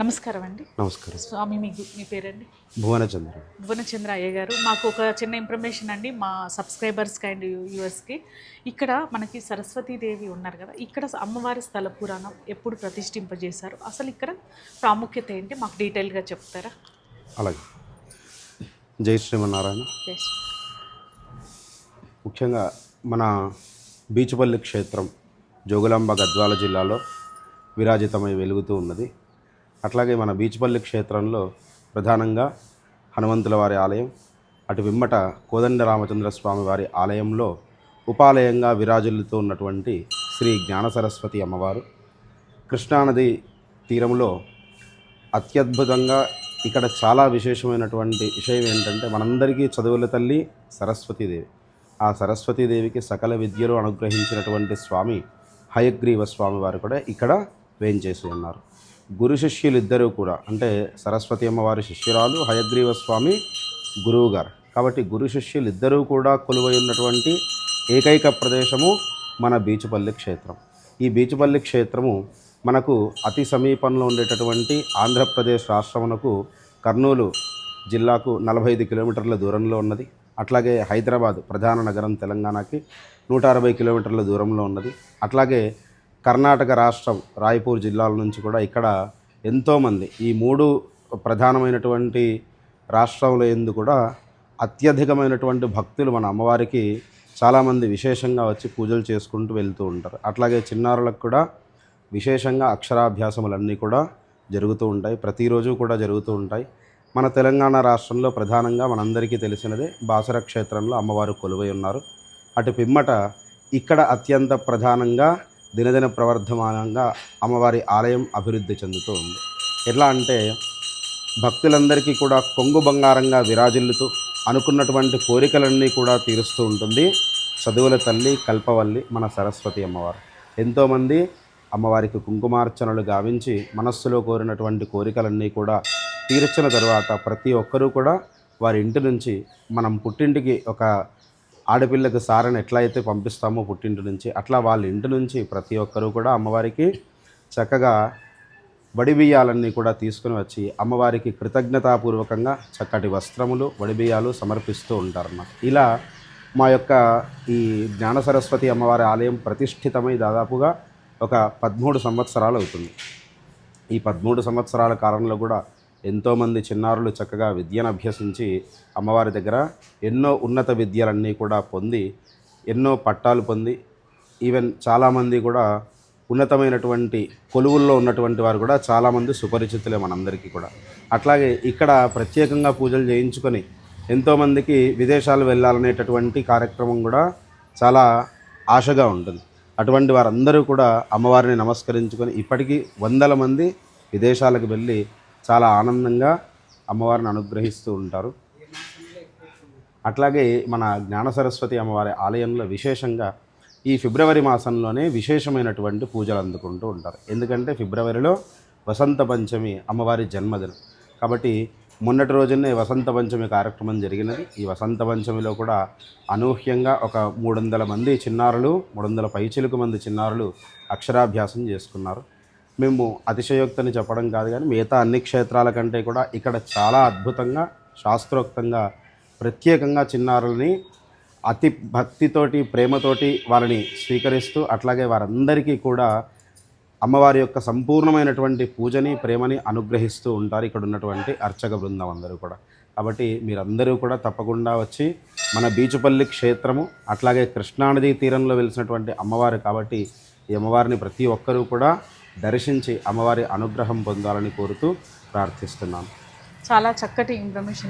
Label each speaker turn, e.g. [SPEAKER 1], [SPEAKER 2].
[SPEAKER 1] నమస్కారం అండి
[SPEAKER 2] నమస్కారం.
[SPEAKER 1] స్వామి మీ మీ పేరండి?
[SPEAKER 2] భువనచంద్ర.
[SPEAKER 1] భువనచంద్ర అయ్య గారు. మాకు ఒక చిన్న ఇన్ఫర్మేషన్ అండి. మా సబ్స్క్రైబర్స్కి అండ్ యూఎస్కి ఇక్కడ మనకి సరస్వతీదేవి ఉన్నారు కదా. ఇక్కడ అమ్మవారి స్థల పురాణం ఎప్పుడు ప్రతిష్ఠింపజేశారు? అసలు ఇక్కడ ప్రాముఖ్యత ఏంటి? మాకు డీటెయిల్గా చెప్తారా?
[SPEAKER 2] అలాగే. జై శ్రీమన్నారాయణ. ముఖ్యంగా మన బీచుపల్లి క్షేత్రం జోగులాంబ గద్వాల జిల్లాలో విరాజితమై వెలుగుతూ ఉన్నది. అట్లాగే మన బీచ్పల్లి క్షేత్రంలో ప్రధానంగా హనుమంతుల వారి ఆలయం అటు విమ్మట కోదండ రామచంద్ర స్వామి వారి ఆలయంలో ఉపాలయంగా విరాజిల్లుతూ ఉన్నటువంటి శ్రీ జ్ఞాన సరస్వతి అమ్మవారు. కృష్ణానది తీరంలో అత్యద్భుతంగా ఇక్కడ చాలా విశేషమైనటువంటి విషయం ఏంటంటే మనందరికీ చదువుల తల్లి సరస్వతీదేవి. ఆ సరస్వతీదేవికి సకల విద్యలు అనుగ్రహించినటువంటి స్వామి హయగ్రీవ స్వామి వారు కూడా ఇక్కడ వేంచేసి ఉన్నారు. గురు శిష్యులు ఇద్దరూ కూడా అంటే సరస్వతి అమ్మవారి శిష్యురాలు హయగ్రీవ స్వామి గురువు గారు. కాబట్టి గురు శిష్యులు ఇద్దరూ కూడా కొలువై ఉన్నటువంటి ఏకైక ప్రదేశము మన బీచుపల్లి క్షేత్రం. ఈ బీచుపల్లి క్షేత్రము మనకు అతి సమీపంలో ఉండేటటువంటి ఆంధ్రప్రదేశ్ రాష్ట్రమునకు కర్నూలు జిల్లాకు నలభై ఐదు కిలోమీటర్ల దూరంలో ఉన్నది. అట్లాగే హైదరాబాద్ ప్రధాన నగరం తెలంగాణకి నూట అరవై కిలోమీటర్ల దూరంలో ఉన్నది. అట్లాగే కర్ణాటక రాష్ట్రం రాయపూర్ జిల్లాల నుంచి కూడా ఇక్కడ ఎంతోమంది ఈ మూడు ప్రధానమైనటువంటి రాష్ట్రంలో ఎందు కూడా అత్యధికమైనటువంటి భక్తులు మన అమ్మవారికి చాలామంది విశేషంగా వచ్చి పూజలు చేసుకుంటూ వెళ్తూ ఉంటారు. అట్లాగే చిన్నారులకు కూడా విశేషంగా అక్షరాభ్యాసములన్నీ కూడా జరుగుతూ ఉంటాయి. ప్రతిరోజు కూడా జరుగుతూ ఉంటాయి. మన తెలంగాణ రాష్ట్రంలో ప్రధానంగా మనందరికీ తెలిసినదే బాసర క్షేత్రంలో అమ్మవారు కొలువై ఉన్నారు. అటు పిమ్మట ఇక్కడ అత్యంత ప్రధానంగా దినదిన ప్రవర్ధమానంగా అమ్మవారి ఆలయం అభివృద్ధి చెందుతూ ఉంది. ఎట్లా అంటే భక్తులందరికీ కూడా కొంగు బంగారంగా విరాజిల్లుతూ అనుకున్నటువంటి కోరికలన్నీ కూడా తీరుస్తూ ఉంటుంది. చదువుల తల్లి కల్పవల్లి మన సరస్వతి అమ్మవారు. ఎంతోమంది అమ్మవారికి కుంకుమార్చనలు గావించి మనస్సులో కోరినటువంటి కోరికలన్నీ కూడా తీర్చిన తర్వాత ప్రతి ఒక్కరూ కూడా వారి ఇంటి నుంచి మనం పుట్టింటికి ఒక ఆడపిల్లకు సారని ఎట్లా అయితే పంపిస్తామో పుట్టింటి నుంచి అట్లా వాళ్ళ ఇంటి నుంచి ప్రతి ఒక్కరూ కూడా అమ్మవారికి చక్కగా వడి బియ్యాలన్నీ కూడా తీసుకుని వచ్చి అమ్మవారికి కృతజ్ఞతాపూర్వకంగా చక్కటి వస్త్రములు వడి బియ్యాలు సమర్పిస్తూ ఉంటారన్నమాట. ఇలా మా యొక్క ఈ జ్ఞాన సరస్వతి అమ్మవారి ఆలయం ప్రతిష్ఠితమై దాదాపుగా ఒక పదమూడు సంవత్సరాలు అవుతుంది. ఈ పదమూడు సంవత్సరాల కాలంలో కూడా ఎంతోమంది చిన్నారులు చక్కగా విద్యను అభ్యసించి అమ్మవారి దగ్గర ఎన్నో ఉన్నత విద్యలన్నీ కూడా పొంది ఎన్నో పట్టాలు పొంది ఈవెన్ చాలామంది కూడా ఉన్నతమైనటువంటి కొలువుల్లో ఉన్నటువంటి వారు కూడా చాలామంది సుపరిచితులే మనందరికీ కూడా. అట్లాగే ఇక్కడ ప్రత్యేకంగా పూజలు చేయించుకొని ఎంతోమందికి విదేశాలు వెళ్ళాలనేటటువంటి కార్యక్రమం కూడా చాలా ఆశగా ఉంటుంది. అటువంటి వారందరూ కూడా అమ్మవారిని నమస్కరించుకొని ఇప్పటికీ వందల మంది విదేశాలకు వెళ్ళి చాలా ఆనందంగా అమ్మవారిని అనుగ్రహిస్తూ ఉంటారు. అట్లాగే మన జ్ఞాన సరస్వతి అమ్మవారి ఆలయంలో విశేషంగా ఈ ఫిబ్రవరి మాసంలోనే విశేషమైనటువంటి పూజలు అందుకుంటూ ఉంటారు. ఎందుకంటే ఫిబ్రవరిలో వసంత పంచమి అమ్మవారి జన్మదినం. కాబట్టి మొన్నటి రోజునే వసంత పంచమి కార్యక్రమం జరిగినది. ఈ వసంత పంచమిలో కూడా అనూహ్యంగా ఒక మూడు వందల మంది చిన్నారులు మూడు వందల పైచిలుకు మంది చిన్నారులు అక్షరాభ్యాసం చేసుకున్నారు. మేము అతిశయోక్తని చెప్పడం కాదు కానీ మిగతా అన్ని క్షేత్రాల కంటే కూడా ఇక్కడ చాలా అద్భుతంగా శాస్త్రోక్తంగా ప్రత్యేకంగా చిన్నారులని అతి భక్తితోటి ప్రేమతోటి వారిని స్వీకరిస్తూ అట్లాగే వారందరికీ కూడా అమ్మవారి యొక్క సంపూర్ణమైనటువంటి పూజని ప్రేమని అనుగ్రహిస్తూ ఉంటారు ఇక్కడ ఉన్నటువంటి అర్చక బృందం అందరూ కూడా. కాబట్టి మీరందరూ కూడా తప్పకుండా వచ్చి మన బీచుపల్లి క్షేత్రము అట్లాగే కృష్ణానదీ తీరంలో వెలిసినటువంటి అమ్మవారు కాబట్టి ఈ అమ్మవారిని ప్రతి ఒక్కరూ కూడా దర్శించి అమ్మవారి అనుగ్రహం పొందాలని కోరుతూ ప్రార్థిస్తున్నాను
[SPEAKER 1] చాలా చక్కటి ఇన్ఫర్మేషన్